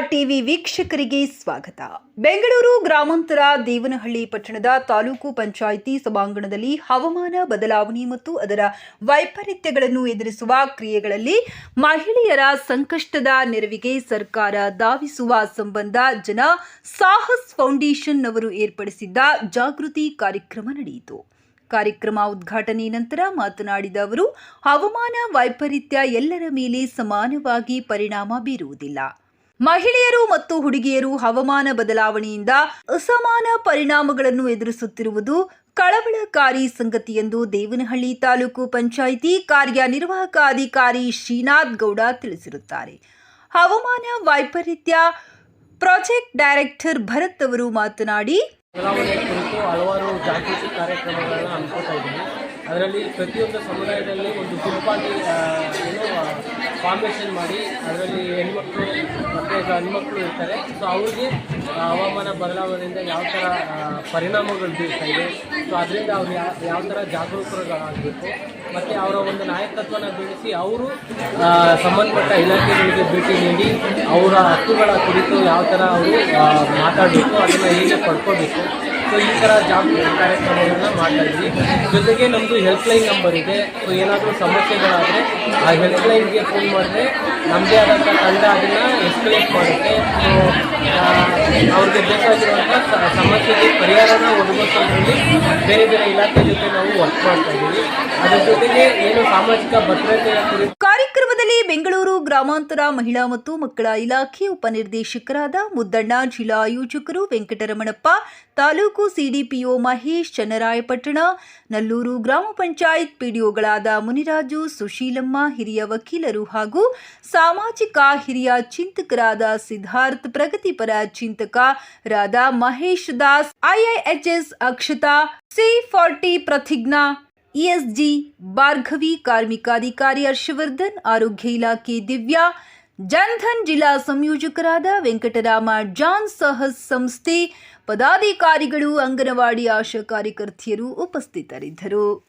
TV ವೀಕ್ಷಕರಿಗೆ ಸ್ವಾಗತ. ಬೆಂಗಳೂರು ಗ್ರಾಮಾಂತರ ದೇವನಹಳ್ಳಿ ಪಟ್ಟಣದ ತಾಲೂಕು ಪಂಚಾಯಿತಿ ಸಭಾಂಗಣದಲ್ಲಿ ಹವಾಮಾನ ಬದಲಾವಣೆ ಮತ್ತು ಅದರ ವೈಪರೀತ್ಯಗಳನ್ನು ಎದುರಿಸುವ ಕ್ರಿಯೆಗಳಲ್ಲಿ ಮಹಿಳೆಯರ ಸಂಕಷ್ಟದ ನೆರವಿಗೆ ಸರ್ಕಾರ ಧಾವಿಸುವ ಸಂಬಂಧ ಜನ ಸಾಹಸ್ ಫೌಂಡೇಶನ್ ಅವರು ಏರ್ಪಡಿಸಿದ್ದ ಜಾಗೃತಿ ಕಾರ್ಯಕ್ರಮ ನಡೆಯಿತು. ಕಾರ್ಯಕ್ರಮ ಉದ್ಘಾಟನೆ ನಂತರ ಮಾತನಾಡಿದ ಅವರು, ಹವಾಮಾನ ವೈಪರೀತ್ಯ ಎಲ್ಲರ ಮೇಲೆ ಸಮಾನವಾಗಿ ಪರಿಣಾಮ ಬೀರುವುದಿಲ್ಲ. ಮಹಿಳೆಯರು ಮತ್ತು ಹುಡುಗಿಯರು ಹವಾಮಾನ ಬದಲಾವಣೆಯಿಂದ ಅಸಮಾನ ಪರಿಣಾಮಗಳನ್ನು ಎದುರಿಸುತ್ತಿರುವುದು ಕಳವಳಕಾರಿ ಸಂಗತಿ ಎಂದು ದೇವನಹಳ್ಳಿ ತಾಲೂಕು ಪಂಚಾಯಿತಿ ಕಾರ್ಯನಿರ್ವಾಹಕ ಅಧಿಕಾರಿ ಶ್ರೀನಾಥ್ ಗೌಡ ತಿಳಿಸಿರುತ್ತಾರೆ. ಹವಾಮಾನ ವೈಪರೀತ್ಯ, ಪ್ರಾಜೆಕ್ಟ್ ಡೈರೆಕ್ಟರ್ ಭರತ್ ಅವರು ಮಾತನಾಡಿ ಹಲವಾರು ಜಾಗೃತಿ ಕಾರ್ಯಕ್ರಮಗಳನ್ನು ಅನ್ಕೋತಾ ಇದ್ದೀವಿ. ಅದರಲ್ಲಿ ಪ್ರತಿಯೊಂದು ಸಮುದಾಯದಲ್ಲಿ ಒಂದು ಗುಂಪಾಗಿ ಏನು ಫಾರ್ಮೇಷನ್ ಮಾಡಿ, ಅದರಲ್ಲಿ ಹೆಣ್ಮಕ್ಳು ಗಂಡ್ಮಕ್ಳು ಇರ್ತಾರೆ. ಸೊ ಅವ್ರಿಗೆ ಹವಾಮಾನ ಬದಲಾವಣೆಯಿಂದ ಯಾವ ಥರ ಪರಿಣಾಮಗಳು ಬೀರ್ತಾ ಇದೆ. ಸೊ ಅದರಿಂದ ಅವ್ರು ಯಾವ ಯಾವ ಥರ ಜಾಗರೂಕರಾಗಬೇಕು. ಮತ್ತು ಅವರ ಒಂದು ನಾಯಕತ್ವನ ಬೆಳೆಸಿ ಅವರು ಸಂಬಂಧಪಟ್ಟ ಇಲಾಖೆಗಳಿಗೆ ಭೇಟಿ ನೀಡಿ ಅವರ ಹಕ್ಕುಗಳ ಕುರಿತು ಯಾವ ಥರ ಅವರು ಮಾತಾಡಬೇಕು, ಅದನ್ನು ಹೇಗೆ ಪಡ್ಕೋಬೇಕು. ಸೊ ಈ ಥರ ಜಾಗೃತಿ ಕಾರ್ಯಕ್ರಮಗಳನ್ನ ಮಾಡ್ತಾ ಇದ್ವಿ. ಜೊತೆಗೆ ನಮ್ಮದು ಹೆಲ್ಪ್ಲೈನ್ ನಂಬರ್ ಇದೆ. ಸೊ ಏನಾದರೂ ಸಮಸ್ಯೆಗಳಾದರೆ ಆ ಹೆಲ್ಪ್ಲೈನ್ಗೆ ಫೋನ್ ಮಾಡಿದ್ರೆ ನಮ್ಮದೇ ಆದಂಥ ತಂಡ ಅದನ್ನು ಎಸ್ಕಲೇಟ್ ಮಾಡುತ್ತೆ. ಸೊ ಅವ್ರಿಗೆ ಬೇಕಾಗಿರುವಂಥ ಸಮಸ್ಯೆಗೆ ಪರಿಹಾರನ ಒದಗಿಸೋದ್ರಲ್ಲಿ ಬೇರೆ ಬೇರೆ ಇಲಾಖೆ ಜೊತೆ ನಾವು ವರ್ಕ್ ಮಾಡ್ತಾ ಇದ್ದೀವಿ. ಅದ್ರ ಜೊತೆಗೆ ಏನು ಸಾಮಾಜಿಕ ಭದ್ರತೆಯ ಕುರಿತು ಬೆಂಗಳೂರು ಗ್ರಾಮಾಂತರ ಮಹಿಳಾ ಮತ್ತು ಮಕ್ಕಳ ಇಲಾಖೆ ಉಪನಿರ್ದೇಶಕರಾದ ಮುದ್ದಣ್ಣ, ಜಿಲ್ಲಾ ಆಯೋಜಕರು ವೆಂಕಟರಮಣಪ್ಪ, ತಾಲೂಕು ಸಿಡಿಪಿಒ ಮಹೇಶ್ ಚನ್ನರಾಯಪಟ್ಟಣ, ನಲ್ಲೂರು ಗ್ರಾಮ ಪಂಚಾಯತ್ ಪಿಡಿಒಗಳಾದ ಮುನಿರಾಜು, ಸುಶೀಲಮ್ಮ, ಹಿರಿಯ ವಕೀಲರು ಹಾಗೂ ಸಾಮಾಜಿಕ ಹಿರಿಯ ಚಿಂತಕರಾದ ಸಿದ್ಧಾರ್ಥ್, ಪ್ರಗತಿಪರ ಚಿಂತಕ ಚಿಂತಕರಾದ Mahesh Das IIHS Akshata, C forty Pratigya ESG Bhargavi ಕಾರ್ಮಿಕಾಧಿಕಾರಿ Harshvardhan, ಆರೋಗ್ಯ ಇಲಾಖೆ ದಿವ್ಯಾ, ಜನ್ಧನ್ ಜಿಲ್ಲಾ ಸಂಯೋಜಕರಾದ ವೆಂಕಟರಾಮ ಜಾನ್ ಸಹಸ್ ಸಂಸ್ಥೆ ಪದಾಧಿಕಾರಿಗಳು, ಅಂಗನವಾಡಿ ಆಶಾ ಕಾರ್ಯಕರ್ತೆಯರು ಉಪಸ್ಥಿತರಿದ್ದರು.